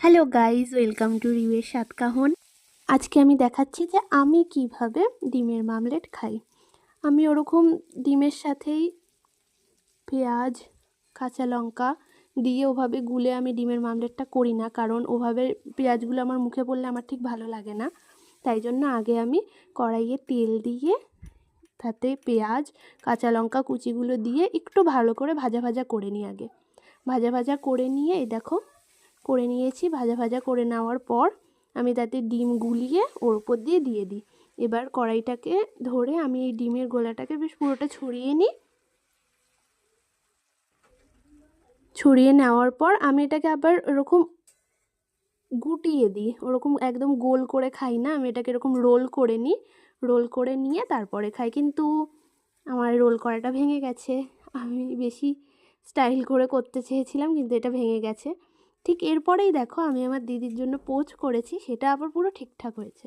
Hello guys welcome to রিউয়ের সাতকাহন আজকে আমি দেখাচ্ছি যে আমি কীভাবে ডিমের মামলেট খাই। আমি ওরকম ডিমের সাথেই পেঁয়াজ, কাঁচা লঙ্কা দিয়ে ওভাবে গুলে আমি ডিমের মামলেটটা করি না, কারণ ওভাবে পেঁয়াজগুলো আমার মুখে পড়লে আমার ঠিক ভালো লাগে না। তাই জন্য আগে আমি কড়াইয়ে তেল দিয়ে তাতে পেঁয়াজ, কাঁচা লঙ্কা কুচিগুলো দিয়ে একটু ভালো করে ভাজা ভাজা করে নিই আগে। ভাজা ভাজা করে নিয়ে, এই দেখো করে নিয়েছি ভাজা ভাজা করে নেওয়ার পর আমি তাতে ডিম গুলিয়ে ওর উপর দিয়ে দিয়ে দিই। এবার কড়াইটাকে ধরে আমি এই ডিমের গোলাটাকে বেশ পুরোটা ছড়িয়ে নিই। ছড়িয়ে নেওয়ার পর আমি এটাকে আবার এরকম গুটিয়ে দিই। ওরকম একদম গোল করে খাই না, আমি এটাকে এরকম রোল করে নিই। রোল করে নিয়ে তারপরে খাই, কিন্তু আমার রোল করাটা ভেঙে গেছে। আমি বেশি স্টাইল করে করতে চেয়েছিলাম, কিন্তু এটা ভেঙে গেছে। ঠিক এরপরেই দেখো আমি আমার দিদির জন্য পোচ করেছি সেটা আবার পুরো ঠিকঠাক হয়েছে।